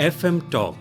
F M talk.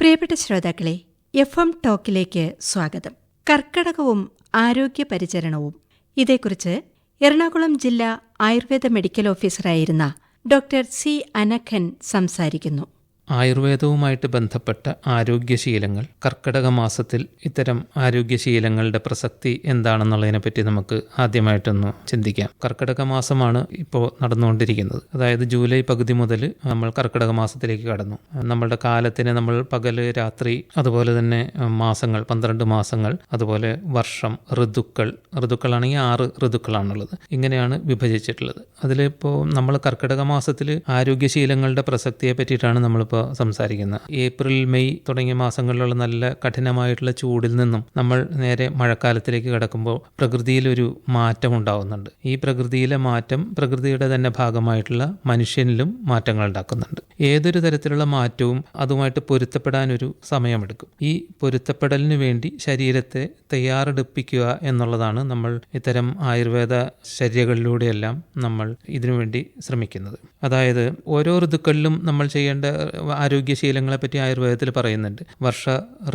പ്രിയപ്പെട്ട ശ്രോതാക്കളെ F M ടോക്കിലേക്ക് സ്വാഗതം. കർക്കടകവും ആരോഗ്യ പരിചരണവും. ഇതേക്കുറിച്ച് എറണാകുളം ജില്ലാ ആയുർവേദ മെഡിക്കൽ ഓഫീസറായിരുന്ന ഡോക്ടർ സി അനഖൻ സംസാരിക്കുന്നു. ആയുർവേദവുമായിട്ട് ബന്ധപ്പെട്ട ആരോഗ്യശീലങ്ങൾ. കർക്കിടക മാസത്തിൽ ഇത്തരം ആരോഗ്യശീലങ്ങളുടെ പ്രസക്തി എന്താണെന്നുള്ളതിനെപ്പറ്റി നമുക്ക് ആദ്യമായിട്ടൊന്ന് ചിന്തിക്കാം. കർക്കിടക മാസമാണ് ഇപ്പോൾ നടന്നുകൊണ്ടിരിക്കുന്നത്. അതായത് ജൂലൈ പകുതി മുതൽ നമ്മൾ കർക്കിടക മാസത്തിലേക്ക് കടന്നു. നമ്മളുടെ കാലത്തിന് നമ്മൾ പകൽ രാത്രി അതുപോലെ തന്നെ മാസങ്ങൾ പന്ത്രണ്ട് മാസങ്ങൾ അതുപോലെ വർഷം ഋതുക്കൾ. ഋതുക്കളാണെങ്കിൽ ആറ് ഋതുക്കളാണുള്ളത്. ഇങ്ങനെയാണ് വിഭജിച്ചിട്ടുള്ളത്. അതിലിപ്പോൾ നമ്മൾ കർക്കിടക മാസത്തിൽ ആരോഗ്യശീലങ്ങളുടെ പ്രസക്തിയെ പറ്റിയിട്ടാണ് നമ്മളിപ്പോൾ സംസാരിക്കുന്നത് ഏപ്രിൽ മെയ് തുടങ്ങിയ മാസങ്ങളിലുള്ള നല്ല കഠിനമായിട്ടുള്ള ചൂടിൽ നിന്നും നമ്മൾ നേരെ മഴക്കാലത്തിലേക്ക് കടക്കുമ്പോൾ പ്രകൃതിയിലൊരു മാറ്റം ഉണ്ടാവുന്നുണ്ട്. ഈ പ്രകൃതിയിലെ മാറ്റം പ്രകൃതിയുടെ തന്നെ ഭാഗമായിട്ടുള്ള മനുഷ്യനിലും മാറ്റങ്ങൾ ഉണ്ടാക്കുന്നുണ്ട്. ഏതൊരു തരത്തിലുള്ള മാറ്റവും അതുമായിട്ട് പൊരുത്തപ്പെടാനൊരു സമയമെടുക്കും. ഈ പൊരുത്തപ്പെടലിന് വേണ്ടി ശരീരത്തെ തയ്യാറെടുപ്പിക്കുക എന്നുള്ളതാണ് നമ്മൾ ഇത്തരം ആയുർവേദ ശരീരങ്ങളിലൂടെയെല്ലാം നമ്മൾ ഇതിനുവേണ്ടി ശ്രമിക്കുന്നത്. അതായത് ഓരോ ഋതുക്കളിലും നമ്മൾ ചെയ്യേണ്ട ആരോഗ്യശീലങ്ങളെ പറ്റി ആയുർവേദത്തിൽ പറയുന്നുണ്ട്. വർഷ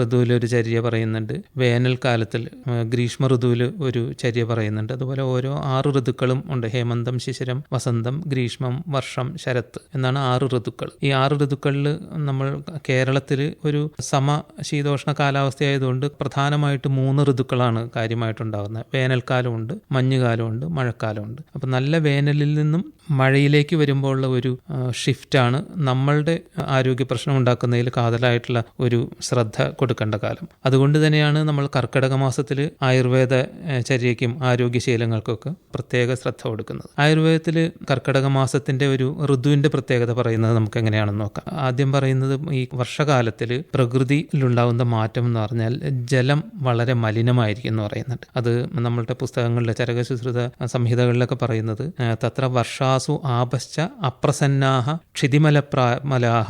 ഋതുവിൽ ഒരു ചര്യ പറയുന്നുണ്ട്. വേനൽക്കാലത്തിൽ ഗ്രീഷ്മ ഋതുവിൽ ഒരു ചര്യ പറയുന്നുണ്ട്. അതുപോലെ ഓരോ ആറ് ഋതുക്കളും ഉണ്ട്. ഹേമന്തം ശിശിരം വസന്തം ഗ്രീഷ്മം വർഷം ശരത്ത് എന്നാണ് ആറ് ഋതുക്കൾ. ഈ ആറ് ഋതുക്കളിൽ നമ്മൾ കേരളത്തിൽ ഒരു സമ ശീതോഷ്ണ കാലാവസ്ഥയായതുകൊണ്ട് പ്രധാനമായിട്ട് മൂന്ന് ഋതുക്കളാണ് കാര്യമായിട്ടുണ്ടാകുന്നത് വേനൽക്കാലമുണ്ട് മഞ്ഞുകാലമുണ്ട് മഴക്കാലമുണ്ട്. അപ്പം നല്ല വേനലിൽ നിന്നും മഴയിലേക്ക് വരുമ്പോൾ ഉള്ള ഒരു ഷിഫ്റ്റാണ് നമ്മളുടെ ആരോഗ്യ പ്രശ്നം ഉണ്ടാക്കുന്നതിൽ കാതലായിട്ടുള്ള ഒരു ശ്രദ്ധ കൊടുക്കേണ്ട കാലം. അതുകൊണ്ട് തന്നെയാണ് നമ്മൾ കർക്കിടക മാസത്തിൽ ആയുർവേദ ചര്യയ്ക്കും ആരോഗ്യശീലങ്ങൾക്കൊക്കെ പ്രത്യേക ശ്രദ്ധ കൊടുക്കുന്നത്. ആയുർവേദത്തിൽ കർക്കിടക മാസത്തിന്റെ ഒരു ഋതുവിന്റെ പ്രത്യേകത പറയുന്നത് നമുക്ക് എങ്ങനെയാണെന്ന് നോക്കാം. ആദ്യം പറയുന്നത് ഈ വർഷകാലത്തിൽ പ്രകൃതിയിലുണ്ടാകുന്ന മാറ്റം എന്ന് പറഞ്ഞാൽ ജലം വളരെ മലിനമായിരിക്കും എന്ന് പറയുന്നുണ്ട്. അത് നമ്മളുടെ പുസ്തകങ്ങളിലെ ചരകശുശ്രുത സംഹിതകളിലൊക്കെ പറയുന്നത് തത്ര വർഷാസു ആപശ്ച അപ്രസന്നാഹ ക്ഷിതിമലപ്രാമലാഹ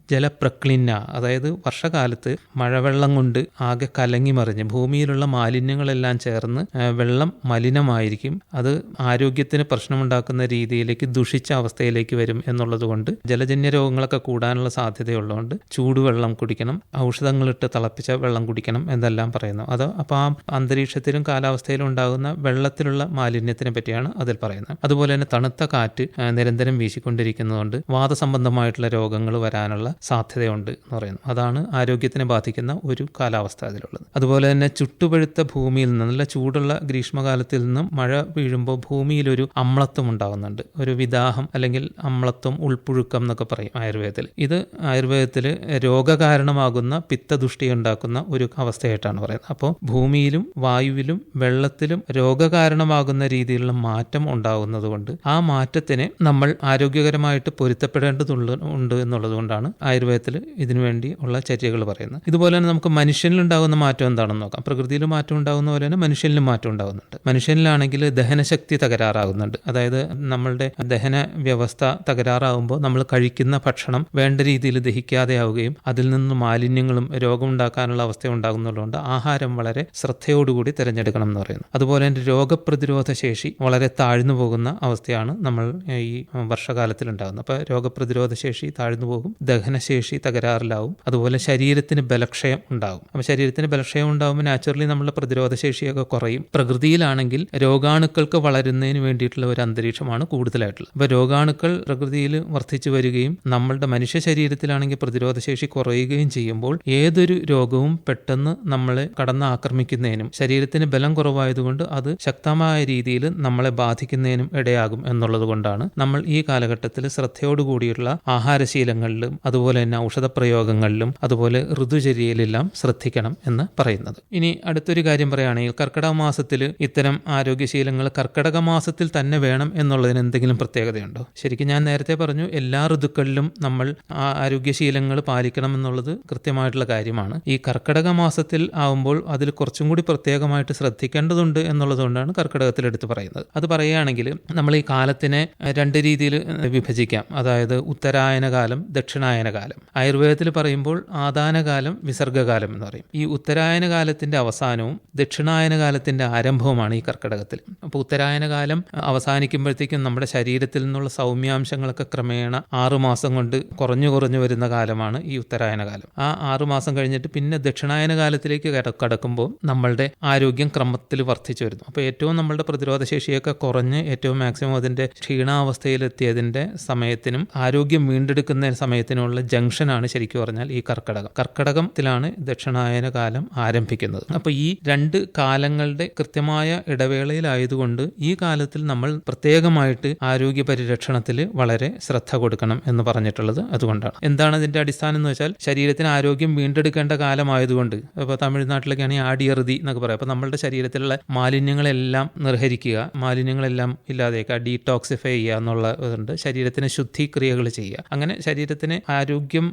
ജലപ്രക്ലിന്ന അതായത് വർഷകാലത്ത് മഴവെള്ളം കൊണ്ട് ആകെ കലങ്ങി മറിഞ്ഞ് ഭൂമിയിലുള്ള മാലിന്യങ്ങളെല്ലാം ചേർന്ന് വെള്ളം മലിനമായിരിക്കും. അത് ആരോഗ്യത്തിന് പ്രശ്നമുണ്ടാക്കുന്ന രീതിയിലേക്ക് ദുഷിച്ച അവസ്ഥയിലേക്ക് വരും എന്നുള്ളത് കൊണ്ട് ജലജന്യ രോഗങ്ങളൊക്കെ കൂടാനുള്ള സാധ്യതയുള്ളതുകൊണ്ട് ചൂടുവെള്ളം കുടിക്കണം ഔഷധങ്ങളിട്ട് തിളപ്പിച്ച വെള്ളം കുടിക്കണം എന്നെല്ലാം പറയുന്നു. അത് അപ്പോൾ ആ അന്തരീക്ഷത്തിലും കാലാവസ്ഥയിലും ഉണ്ടാകുന്ന വെള്ളത്തിലുള്ള മാലിന്യത്തിനെ പറ്റിയാണ് അതിൽ പറയുന്നത്. അതുപോലെ തന്നെ തണുത്ത കാറ്റ് നിരന്തരം വീശിക്കൊണ്ടിരിക്കുന്നതുകൊണ്ട് വാദസംബന്ധമായിട്ടുള്ള രോഗങ്ങൾ വരാനുള്ള സാധ്യതയുണ്ട് എന്ന് പറയുന്നു. അതാണ് ആരോഗ്യത്തിനെ ബാധിക്കുന്ന ഒരു കാലാവസ്ഥ അതിലുള്ളത്. അതുപോലെ തന്നെ ചുട്ടുപഴുത്ത ഭൂമിയിൽ നിന്ന് നല്ല ചൂടുള്ള ഗ്രീഷ്മകാലത്തിൽ നിന്നും മഴ വീഴുമ്പോൾ ഭൂമിയിൽ ഒരു അമ്ലത്വം ഉണ്ടാകുന്നുണ്ട്. ഒരു വിദാഹം അല്ലെങ്കിൽ അമ്ലത്വം ഉൾപ്പുഴുക്കം എന്നൊക്കെ പറയും ആയുർവേദത്തിൽ. ഇത് ആയുർവേദത്തിൽ രോഗകാരണമാകുന്ന പിത്തദുഷ്ടി ഉണ്ടാക്കുന്ന ഒരു അവസ്ഥയായിട്ടാണ് പറയുന്നത്. അപ്പോൾ ഭൂമിയിലും വായുവിലും വെള്ളത്തിലും രോഗകാരണമാകുന്ന രീതിയിലുള്ള മാറ്റം ഉണ്ടാകുന്നത് കൊണ്ട് ആ മാറ്റത്തിനെ നമ്മൾ ആരോഗ്യകരമായിട്ട് പൊരുത്തപ്പെടേണ്ടതുണ്ട് ഉണ്ട് എന്നുള്ളത് കൊണ്ടാണ് ആയുർവേദത്തിൽ ഇതിനുവേണ്ടി ഉള്ള ചര്യകൾ പറയുന്നത് ഇതുപോലെ തന്നെ നമുക്ക് മനുഷ്യനിൽ ഉണ്ടാകുന്ന മാറ്റം എന്താണെന്ന് നോക്കാം. പ്രകൃതിയിൽ മാറ്റം ഉണ്ടാകുന്ന പോലെ തന്നെ മനുഷ്യനിലും മാറ്റം ഉണ്ടാകുന്നുണ്ട്. മനുഷ്യനിലാണെങ്കിൽ ദഹനശക്തി തകരാറാകുന്നുണ്ട്. അതായത് നമ്മളുടെ ദഹന വ്യവസ്ഥ തകരാറാകുമ്പോൾ നമ്മൾ കഴിക്കുന്ന ഭക്ഷണം വേണ്ട രീതിയിൽ ദഹിക്കാതെ ആവുകയും അതിൽ നിന്ന് മാലിന്യങ്ങളും രോഗമുണ്ടാക്കാനുള്ള അവസ്ഥ ഉണ്ടാകുന്നതുകൊണ്ട് ആഹാരം വളരെ ശ്രദ്ധയോടുകൂടി തിരഞ്ഞെടുക്കണം എന്ന് പറയുന്നു. അതുപോലെ തന്നെ രോഗപ്രതിരോധ ശേഷി വളരെ താഴ്ന്നു പോകുന്ന അവസ്ഥയാണ് നമ്മൾ ഈ വർഷകാലത്തിൽ ഉണ്ടാകുന്നത്. അപ്പോൾ രോഗപ്രതിരോധ ശേഷി താഴ്ന്നു പോകും. ദഹനശേഷി തകരാറിലാവും. അതുപോലെ ശരീരത്തിന് ബലക്ഷയം ഉണ്ടാകും അപ്പോൾ ശരീരത്തിന് ബലക്ഷയം ഉണ്ടാകുമ്പോൾ നാച്ചുറലി നമ്മുടെ പ്രതിരോധ ശേഷിയൊക്കെ കുറയും. പ്രകൃതിയിലാണെങ്കിൽ രോഗാണുക്കൾക്ക് വളരുന്നതിന് വേണ്ടിയിട്ടുള്ള ഒരു അന്തരീക്ഷമാണ് കൂടുതലായിട്ടുള്ളത്. അപ്പോൾ രോഗാണുക്കൾ പ്രകൃതിയിൽ വർദ്ധിച്ചു വരികയും നമ്മളുടെ മനുഷ്യ ശരീരത്തിലാണെങ്കിൽ പ്രതിരോധ ശേഷി കുറയുകയും ചെയ്യുമ്പോൾ ഏതൊരു രോഗവും പെട്ടെന്ന് നമ്മളെ കടന്ന് ആക്രമിക്കുന്നതിനും ശരീരത്തിന് ബലം കുറവായതുകൊണ്ട് അത് ശക്തമായ രീതിയിൽ നമ്മളെ ബാധിക്കുന്നതിനും ഇടയാകും എന്നുള്ളത് കൊണ്ടാണ് നമ്മൾ ഈ കാലഘട്ടത്തിൽ ശ്രദ്ധയോടുകൂടിയുള്ള ആഹാരശീലങ്ങളിലും അതുപോലെ തന്നെ ഔഷധപ്രയോഗങ്ങളിലും അതുപോലെ ഋതുചര്യയിലെല്ലാം ശ്രദ്ധിക്കണം എന്ന് പറയുന്നത്. ഇനി അടുത്തൊരു കാര്യം പറയുകയാണെങ്കിൽ കർക്കിടക മാസത്തിൽ ഇത്തരം ആരോഗ്യശീലങ്ങൾ കർക്കിടക മാസത്തിൽ തന്നെ വേണം എന്നുള്ളതിന് എന്തെങ്കിലും പ്രത്യേകതയുണ്ടോ? ശരിക്കും ഞാൻ നേരത്തെ പറഞ്ഞു എല്ലാ ഋതുക്കളിലും നമ്മൾ ആരോഗ്യശീലങ്ങൾ പാലിക്കണം എന്നുള്ളത് കൃത്യമായിട്ടുള്ള കാര്യമാണ്. ഈ കർക്കിടക മാസത്തിൽ ആവുമ്പോൾ അതിൽ കുറച്ചും കൂടി പ്രത്യേകമായിട്ട് ശ്രദ്ധിക്കേണ്ടതുണ്ട് എന്നുള്ളതുകൊണ്ടാണ് കർക്കിടകത്തിൽ എടുത്ത് പറയുന്നത്. അത് പറയുകയാണെങ്കിൽ നമ്മൾ ഈ കാലത്തിനെ രണ്ട് രീതിയിൽ വിഭജിക്കാം. അതായത് ഉത്തരായന കാലം ദക്ഷിണായന കാലം ആയുർവേദത്തിൽ പറയുമ്പോൾ ആദാനകാലം വിസർഗകാലം എന്ന് പറയും. ഈ ഉത്തരായന കാലത്തിന്റെ അവസാനവും ദക്ഷിണായന കാലത്തിന്റെ ആരംഭവുമാണ് ഈ കർക്കിടകത്തിൽ. അപ്പോൾ ഉത്തരായന കാലം അവസാനിക്കുമ്പോഴത്തേക്കും നമ്മുടെ ശരീരത്തിൽ നിന്നുള്ള സൗമ്യാംശങ്ങളൊക്കെ ക്രമേണ ആറുമാസം കൊണ്ട് കുറഞ്ഞു കുറഞ്ഞു വരുന്ന കാലമാണ് ഈ ഉത്തരായന കാലം ആ ആറുമാസം കഴിഞ്ഞിട്ട് പിന്നെ ദക്ഷിണായന കാലത്തിലേക്ക് കടക്കുമ്പോൾ നമ്മളുടെ ആരോഗ്യം ക്രമത്തിൽ വർദ്ധിച്ചു വരുന്നു. അപ്പോൾ ഏറ്റവും നമ്മളുടെ പ്രതിരോധ ശേഷിയൊക്കെ കുറഞ്ഞ് ഏറ്റവും മാക്സിമം അതിന്റെ ക്ഷീണാവസ്ഥയിലെത്തിയതിന്റെ സമയത്തിനും ആരോഗ്യം വീണ്ടെടുക്കുന്ന സമയത്തിനുമുള്ള ജംഗ്ഷനാണ് ശരിക്കും പറഞ്ഞാൽ ഈ കർക്കടകം. കർക്കടകത്തിലാണ് ദക്ഷിണായന കാലം ആരംഭിക്കുന്നത്. അപ്പോൾ ഈ രണ്ട് കാലങ്ങളുടെ കൃത്യമായ ഇടവേളയിലായതുകൊണ്ട് ഈ കാലത്തിൽ നമ്മൾ പ്രത്യേകമായിട്ട് ആരോഗ്യ പരിരക്ഷണത്തിൽ വളരെ ശ്രദ്ധ കൊടുക്കണം എന്ന് പറഞ്ഞിട്ടുള്ളത് അതുകൊണ്ടാണ്. എന്താണ് ഇതിന്റെ അടിസ്ഥാനം എന്ന് വെച്ചാൽ ശരീരത്തിന് ആരോഗ്യം വീണ്ടെടുക്കേണ്ട കാലമായതുകൊണ്ട് ഇപ്പൊ തമിഴ്നാട്ടിലൊക്കെയാണെങ്കിൽ ആടിയറുതി എന്നൊക്കെ പറയാം. അപ്പോൾ നമ്മളുടെ ശരീരത്തിലുള്ള മാലിന്യങ്ങളെല്ലാം നിർഹരിക്കുക മാലിന്യങ്ങളെല്ലാം ഇല്ലാതെയൊക്കെ ഡീടോക്സിഫൈ ചെയ്യുക എന്നുള്ള ഇതുണ്ട്. ശരീരത്തിന് ശുദ്ധിക്രിയകൾ ചെയ്യുക. അങ്ങനെ ശരീരത്തിന് ആരോഗ്യം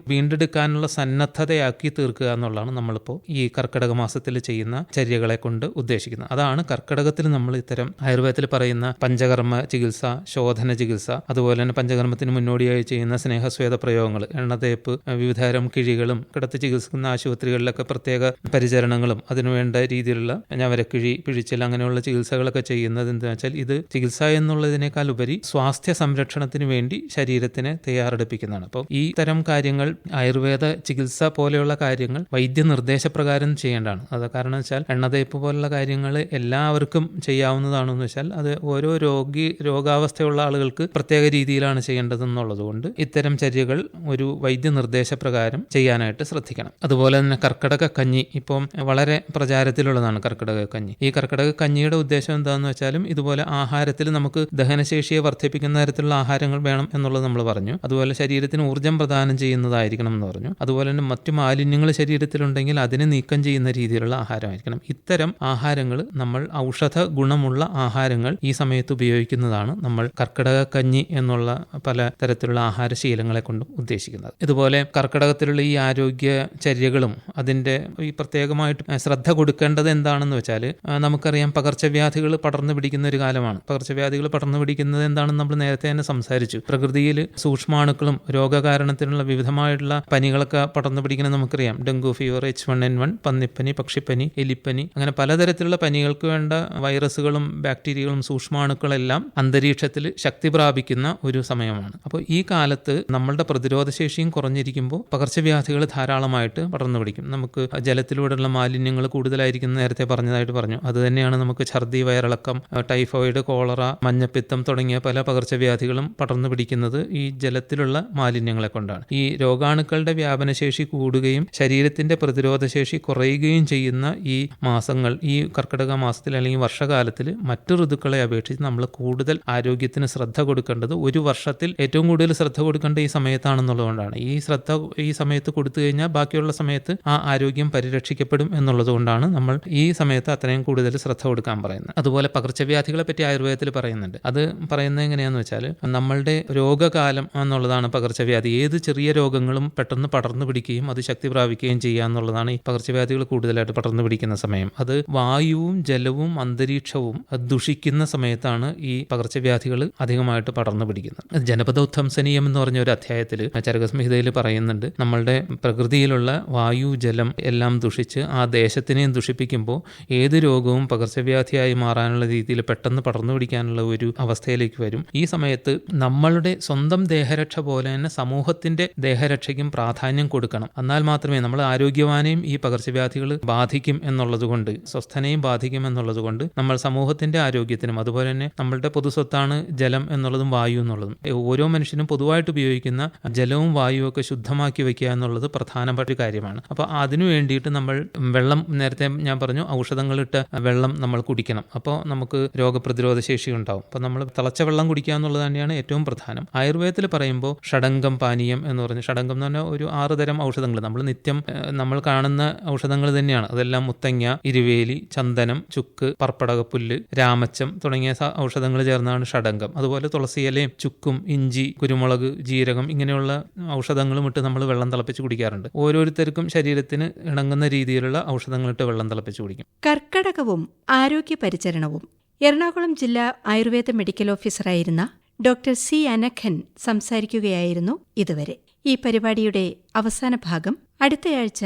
വീണ്ടെടുക്കാനുള്ള സന്നദ്ധതയാക്കി തീർക്കുക എന്നുള്ളതാണ് നമ്മളിപ്പോൾ ഈ കർക്കിടക മാസത്തിൽ ചെയ്യുന്ന ചര്യകളെ കൊണ്ട് ഉദ്ദേശിക്കുന്നത്. അതാണ് കർക്കിടകത്തിൽ നമ്മൾ ഇത്തരം ആയുർവേദത്തിൽ പറയുന്ന പഞ്ചകർമ്മ ചികിത്സ ശോധന ചികിത്സ അതുപോലെ തന്നെ പഞ്ചകർമ്മത്തിന് മുന്നോടിയായി ചെയ്യുന്ന സ്നേഹസ്വേദ പ്രയോഗങ്ങൾ എണ്ണതേപ്പ് വിവിധതരം കിഴികളും കിടത്തി ചികിത്സിക്കുന്ന ആശുപത്രികളിലൊക്കെ പ്രത്യേക പരിചരണങ്ങളും അതിനുവേണ്ട രീതിയിലുള്ള ഞവരക്കിഴി പിഴിച്ചൽ അങ്ങനെയുള്ള ചികിത്സകളൊക്കെ ചെയ്യുന്നത് എന്താ വെച്ചാൽ ഇത് ചികിത്സ എന്നുള്ളതിനേക്കാൾ ഉപരി സ്വാസ്ഥ്യ സംരക്ഷണത്തിന് വേണ്ടി ശരീരത്തിനെ തയ്യാറെടുപ്പിക്കുന്നതാണ്. അപ്പോൾ ഈ തരം കാര്യങ്ങൾ ആയുർവേദ ചികിത്സ പോലെയുള്ള കാര്യങ്ങൾ വൈദ്യ നിർദ്ദേശപ്രകാരം ചെയ്യേണ്ടതാണ്. അത് കാരണം വെച്ചാൽ എണ്ണതേപ്പ് പോലുള്ള കാര്യങ്ങൾ എല്ലാവർക്കും ചെയ്യാവുന്നതാണെന്ന് വെച്ചാൽ അത് ഓരോ രോഗി രോഗാവസ്ഥയുള്ള ആളുകൾക്ക് പ്രത്യേക രീതിയിലാണ് ചെയ്യേണ്ടതെന്നുള്ളത് കൊണ്ട് ഇത്തരം ചര്യകൾ ഒരു വൈദ്യ നിർദ്ദേശപ്രകാരം ചെയ്യാനായിട്ട് ശ്രദ്ധിക്കണം. അതുപോലെ തന്നെ കർക്കിടക കഞ്ഞി ഇപ്പം വളരെ പ്രചാരത്തിലുള്ളതാണ് കർക്കിടക കഞ്ഞി. ഈ കർക്കിടക കഞ്ഞിയുടെ ഉദ്ദേശം എന്താണെന്ന് വെച്ചാലും ഇതുപോലെ ആഹാരത്തിൽ നമുക്ക് ദഹനശേഷിയെ വർദ്ധിപ്പിക്കുന്ന തരത്തിലുള്ള ആഹാരങ്ങൾ വേണം എന്നുള്ളത് നമ്മൾ പറഞ്ഞു. അതുപോലെ ശരീരത്തിന് ഊർജം പ്രദാനം ചെയ്യുന്നതായിരിക്കണം എന്ന് പറഞ്ഞു. അതുപോലെ തന്നെ മറ്റു മാലിന്യങ്ങൾ ശരീരത്തിലുണ്ടെങ്കിൽ അതിനെ നീക്കം ചെയ്യുന്ന രീതിയിലുള്ള ആഹാരമായിരിക്കണം. ഇത്തരം ആഹാരങ്ങൾ നമ്മൾ ഔഷധ ഗുണമുള്ള ആഹാരങ്ങൾ ഈ സമയത്ത് ഉപയോഗിക്കുന്നതാണ് നമ്മൾ കർക്കിടക കഞ്ഞി എന്നുള്ള പല തരത്തിലുള്ള ആഹാരശീലങ്ങളെ കൊണ്ടും ഉദ്ദേശിക്കുന്നത്. ഇതുപോലെ കർക്കിടകത്തിലുള്ള ഈ ആരോഗ്യ ചര്യകളും അതിന്റെ ഈ പ്രത്യേകമായിട്ട് ശ്രദ്ധ കൊടുക്കേണ്ടത് എന്താണെന്ന് വെച്ചാൽ നമുക്കറിയാം പകർച്ചവ്യാധികൾ പടർന്നു പിടിക്കുന്ന ഒരു കാലമാണ്. പകർച്ചവ്യാധികൾ പടർന്നു പിടിക്കുന്നത് എന്താണെന്ന് നമ്മൾ നേരത്തെ തന്നെ സംസാരിച്ചു. പ്രകൃതിയിൽ സൂക്ഷ്മാണുക്കളും രോഗകാരണത്തിനുള്ള വിവിധമായിട്ടുള്ള പനികളൊക്കെ പടർന്നു പിടിക്കുന്നത് നമുക്കറിയാം. Dengue fever H one N one പന്നിപ്പനി പക്ഷിപ്പനി എലിപ്പനി അങ്ങനെ പലതരത്തിലുള്ള പനികൾക്ക് വേണ്ട വൈറസുകളും ബാക്ടീരിയകളും സൂക്ഷ്മാണുക്കളെല്ലാം അന്തരീക്ഷത്തിൽ ശക്തി പ്രാപിക്കുന്ന ഒരു സമയമാണ്. അപ്പോൾ ഈ കാലത്ത് നമ്മളുടെ പ്രതിരോധ ശേഷിയും കുറഞ്ഞിരിക്കുമ്പോൾ പകർച്ചവ്യാധികൾ ധാരാളമായിട്ട് പടർന്നു പിടിക്കും. നമുക്ക് ജലത്തിലൂടെയുള്ള മാലിന്യങ്ങൾ കൂടുതലായിരിക്കും നേരത്തെ പറഞ്ഞതായിട്ട് പറഞ്ഞു. അത് തന്നെയാണ് നമുക്ക് ഛർദി വയറിളക്കം ടൈഫോയിഡ് കോളറ മഞ്ഞപ്പിത്തം തുടങ്ങിയ പല പകർച്ചവ്യാധികളും പടർന്നു പിടിക്കുന്നത് ഈ ജലത്തിലുള്ള മാലിന്യങ്ങളെ കൊണ്ടാണ്. ഈ രോഗാണുക്കളുടെ വ്യാപനശേഷി കൂടുകയും ശരീരത്തിന്റെ പ്രതിരോധശേഷി കുറയുകയും ചെയ്യുന്ന ഈ മാസങ്ങൾ ഈ കർക്കിടക മാസത്തിൽ അല്ലെങ്കിൽ വർഷകാലത്തിൽ മറ്റു ഋതുക്കളെ അപേക്ഷിച്ച് നമ്മൾ കൂടുതൽ ആരോഗ്യത്തിന് ശ്രദ്ധ കൊടുക്കേണ്ടത് ഒരു വർഷത്തിൽ ഏറ്റവും കൂടുതൽ ശ്രദ്ധ കൊടുക്കേണ്ട ഈ സമയത്താണെന്നുള്ളതുകൊണ്ടാണ്. ഈ ശ്രദ്ധ ഈ സമയത്ത് കൊടുത്തു കഴിഞ്ഞാൽ ബാക്കിയുള്ള സമയത്ത് ആ ആരോഗ്യം പരിരക്ഷിക്കപ്പെടും എന്നുള്ളതുകൊണ്ടാണ് നമ്മൾ ഈ സമയത്ത് അത്രയും കൂടുതൽ ശ്രദ്ധ കൊടുക്കാൻ പറയുന്നത്. അതുപോലെ പകർച്ചവ്യാധികളെ പറ്റി ആയുർവേദത്തിൽ പറയുന്നുണ്ട്. അത് പറയുന്നത് എങ്ങനെയാണെന്ന് വെച്ചാൽ നമ്മളുടെ രോഗകാലം എന്നുള്ളതാണ് പകർച്ചവ്യാധി. ഏത് ചെറിയ രോഗങ്ങളും പെട്ടെന്ന് പടർന്നു പിടിക്കുകയും അത് ശക്തി പ്രാപിക്കുകയും ചെയ്യുക എന്നുള്ളതാണ് ഈ പകർച്ചവ്യാധികൾ കൂടുതലായിട്ട് പടർന്നു പിടിക്കുന്ന സമയം. അത് വായുവും ജലവും അന്തരീക്ഷവും ദുഷിക്കുന്ന സമയത്താണ് ഈ പകർച്ചവ്യാധികൾ അധികമായിട്ട് പടർന്നു പിടിക്കുന്നത്. ജനപദ ഉദ്ധംസനീയം എന്ന് പറഞ്ഞ ഒരു അധ്യായത്തിൽ ചരകസംഹിതയിൽ പറയുന്നുണ്ട്. നമ്മളുടെ പ്രകൃതിയിലുള്ള വായു ജലം എല്ലാം ദുഷിച്ച് ആ ദേശത്തിനെയും ദുഷിപ്പിക്കുമ്പോൾ ഏത് രോഗവും പകർച്ചവ്യാധിയായി മാറാനുള്ള രീതിയിൽ പെട്ടെന്ന് പടർന്നു പിടിക്കാനുള്ള ഒരു അവസ്ഥയിലേക്ക് വരും. ഈ സമയത്ത് നമ്മളുടെ സ്വന്തം ദേഹരക്ഷ പോലെ തന്നെ സമൂഹത്തിന്റെ ദേഹരക്ഷയ്ക്കും പ്രാധാന്യം കൊടുക്കണം. എന്നാൽ മാത്രമേ നമ്മൾ ആരോഗ്യവാനെയും ഈ പകർച്ചവ്യാധികൾ ബാധിക്കും എന്നുള്ളതുകൊണ്ട് സ്വസ്ഥനെയും ബാധിക്കും എന്നുള്ളതുകൊണ്ട് നമ്മൾ സമൂഹത്തിന്റെ ആരോഗ്യത്തിനും അതുപോലെ തന്നെ നമ്മളുടെ പൊതുസ്വത്താണ് ജലം എന്നുള്ളതും വായു എന്നുള്ളതും. ഓരോ മനുഷ്യനും പൊതുവായിട്ട് ഉപയോഗിക്കുന്ന ജലവും വായുവും ഒക്കെ ശുദ്ധമാക്കി വെക്കുക എന്നുള്ളത് പ്രധാനപ്പെട്ട ഒരു കാര്യമാണ്. അപ്പോൾ അതിനു വേണ്ടിയിട്ട് നമ്മൾ വെള്ളം നേരത്തെ ഞാൻ പറഞ്ഞു ഔഷധങ്ങളിട്ട് വെള്ളം നമ്മൾ കുടിക്കണം. അപ്പോൾ നമുക്ക് രോഗപ്രതിരോധ ശേഷി ഉണ്ടാവും. അപ്പോൾ നമ്മൾ തിളച്ച വെള്ളം കുടിക്കുക എന്നുള്ളത് തന്നെയാണ് ഏറ്റവും പ്രധാനം. ആയുർവേദത്തിൽ പറയുമ്പോൾ ഷടങ്കം പാനീയം പറഞ്ഞ് ഷടങ്കം എന്ന് പറഞ്ഞാൽ ഒരു ആറ് തരം ഔഷധങ്ങൾ. നമ്മൾ നിത്യം നമ്മൾ കാണുന്ന ഔഷധങ്ങൾ തന്നെയാണ്. അതെല്ലാം മുത്തങ്ങ ഇരുവേലി ചന്ദനം ചുക്ക് പർപ്പടകപ്പുല്ല് രാമച്ചം തുടങ്ങിയ ഔഷധങ്ങൾ ചേർന്നാണ് ഷടങ്കം. അതുപോലെ തുളസിയിലയും ചുക്കും ഇഞ്ചി കുരുമുളക് ജീരകം ഇങ്ങനെയുള്ള ഔഷധങ്ങളും ഇട്ട് നമ്മൾ വെള്ളം തിളപ്പിച്ച് കുടിക്കാറുണ്ട്. ഓരോരുത്തർക്കും ശരീരത്തിന് ഇണങ്ങുന്ന രീതിയിലുള്ള ഔഷധങ്ങളിട്ട് വെള്ളം തിളപ്പിച്ച് കുടിക്കും. കർക്കടകവും ആരോഗ്യ പരിചരണവും. എറണാകുളം ജില്ലാ ആയുർവേദ മെഡിക്കൽ ഓഫീസറായിരുന്ന ഡോക്ടർ സി അനഖൻ സംസാരിക്കുകയായിരുന്നു ഇതുവരെ. ഈ പരിപാടിയുടെ അവസാന ഭാഗം അടുത്തയാഴ്ച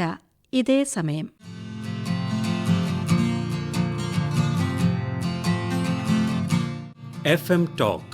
ഇതേ സമയം. F M talk